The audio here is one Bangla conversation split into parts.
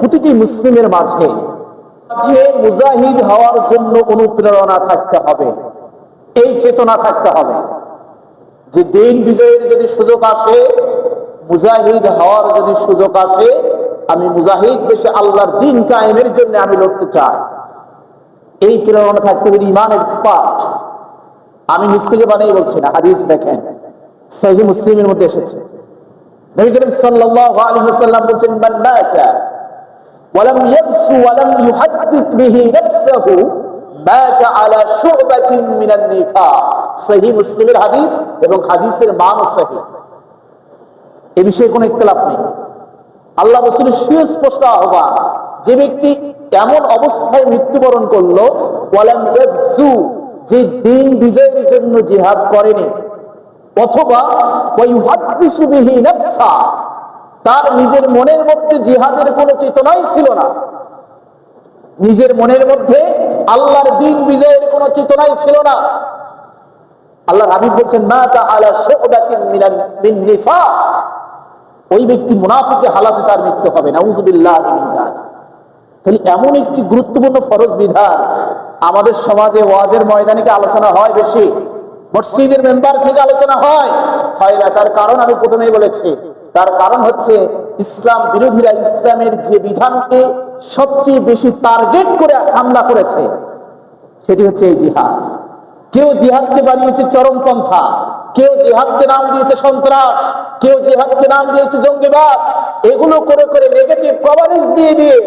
প্রতিটি মুসলিমের মাঝে যে মুজাহিদ হওয়ার জন্য অনুপ্রেরণা থাকতে হবে, এই চেতনা থাকতে হবে। যে দিন বিজয়ের যদি সুযোগ আসে, মুজাহিদ হওয়ার যদি সুযোগ আসে, আমি মুজাহিদ বেশি আল্লাহর দিন কায়েমের জন্য আমি লড়তে চাই। এই প্রেরণা থাকতে হবে ইমানের পাঠ আমি নিজ থেকে বানিয়ে বলছি না, হাদিস দেখেন, সহি মুসলিমের মধ্যে এসেছে। নবী করিম সাল্লাল্লাহু আলাইহি ওয়াসাল্লাম বলেন মান মাতা ولم يبسو ولم يحدث به نفسه مات على شعبة من النفاق সহি মুসলিমের হাদিস এবং হাদিসের মান সহি এ বিষয়ে কোনো ইখতিলাফ নেই আল্লাহ রসুলের সুস্পষ্ট আহ্বান যে ব্যক্তি এমন অবস্থায় মৃত্যুবরণ করলো ওয়ালাম ইয়াবসু যে দিন বিজয়ের জন্য জিহাদ করেনি অথবা ওয়াইহাদ্দিসু বিহি নাফসা তার নিজের মনের মধ্যে জিহাদের কোনো চেতনাই ছিল না। নিজের মনের মধ্যে আল্লাহর দিন বিজয়ের কোনো চেতনাই ছিল না। আল্লাহর হাবিব বলছেন না তা আলা নিফাক। ওই ব্যক্তি মুনাফিকে হালাতে তার মৃত্যু হবে নাউজুবিল্লাহ মিন জালিক তাহলে এমন একটি গুরুত্বপূর্ণ ফরজ বিধান আমাদের সমাজে ওয়াজের ময়দানে কি আলোচনা হয় বেশি? মসজিদের মেম্বার থেকে আলোচনা হয়? হয় না, তার কারণ আমি প্রথমেই বলেছি। তার কারণ হচ্ছে ইসলাম বিরোধীরা ইসলামের যে বিধানকে সবচেয়ে বেশি টার্গেট করে হামলা করেছে, সেটি হচ্ছে এই জিহাদ। কেউ জিহাদকে বানিয়েছে চরমপন্থা, কেউ জিহাদকে নাম দিয়েছে সন্ত্রাস, কেউ জিহাদকে নাম দিয়েছে জঙ্গিবাদ, এগুলো করে করে নেগেটিভ কভারেজ দিয়ে দিয়ে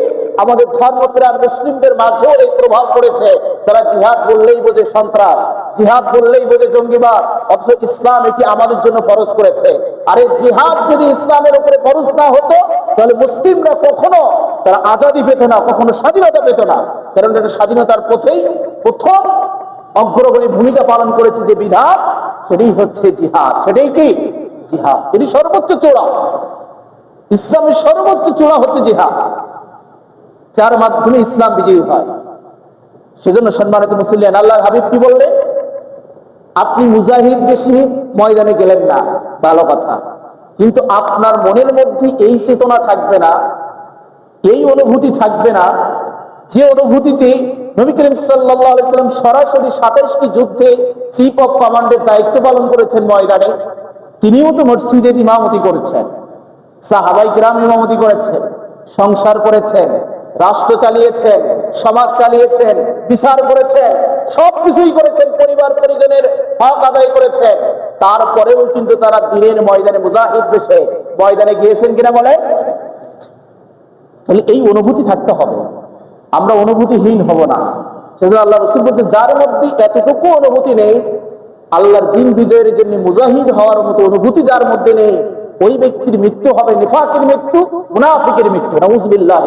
আমাদের ধর্মপ্রাণ মুসলিমদের মাঝেও এই প্রভাব পড়েছে। তারা জিহাদ বললেই বোঝে সন্ত্রাস, জিহাদ বললেই বোঝে জঙ্গিবাদ, অথচ ইসলাম এটি আমাদের জন্য ফরজ করেছে। আর এই জিহাদ যদি ইসলামের উপরে ফরজ না হতো, তাহলে মুসলিমরা কখনো তারা আজাদি পেত না, কখনো স্বাধীনতা পেত না। কারণ এটা স্বাধীনতার পথেই প্রথম অগ্রগণী ভূমিকা পালন করেছে যে বিধান, সেটাই হচ্ছে জিহাদ। সেটাই কি? জিহাদ। এটি সর্বোচ্চ চূড়া। ইসলামের সর্বোচ্চ চূড়া হচ্ছে জিহাদ। যার মাধ্যমে ইসলাম বিজয়ী হয়। সেজন্য সম্মানিত মুসলিয়ান আল্লাহর হাবিব কি বললেন? আপনি মুজাহিদ বেশি ময়দানে গেলেন না, ভালো কথা। কিন্তু আপনার মনের মধ্যে এই চেতনা থাকবে না, এই অনুভূতি থাকবে না, যে অনুভূতিতে নবী করিম সাল্লাম সরাসরি সাতাইশটি যুদ্ধে চিফ অফ কমান্ডের দায়িত্ব পালন করেছেন ময়দানে, তিনিও তো মসজিদের ইমামতি করেছেন, সাহাবাই গ্রাম ইমামতি করেছেন, সংসার করেছেন, রাষ্ট্র চালিয়েছেন সমাজ চালিয়েছেন, বিচার করেছেন সব কিছুই করেছেন, পরিবার পরিজনের হক আদায় করেছেন। তারপরেও কিন্তু তারা দিনের ময়দানে মুজাহিদ বেশে ময়দানে গিয়েছেন কিনা বলেন? তাহলে এই অনুভূতি থাকতে হবে। আমরা অনুভূতিহীন হব না। সেজন্য আল্লাহ রসুল বলতে যার মধ্যে এতটুকু অনুভূতি নেই, আল্লাহর দিন বিজয়ের জন্য মুজাহিদ হওয়ার মতো অনুভূতি যার মধ্যে নেই, ওই ব্যক্তির মৃত্যু হবে নিফাকের মৃত্যু, মুনাফিকের মৃত্যু। নউজবিল্লাহ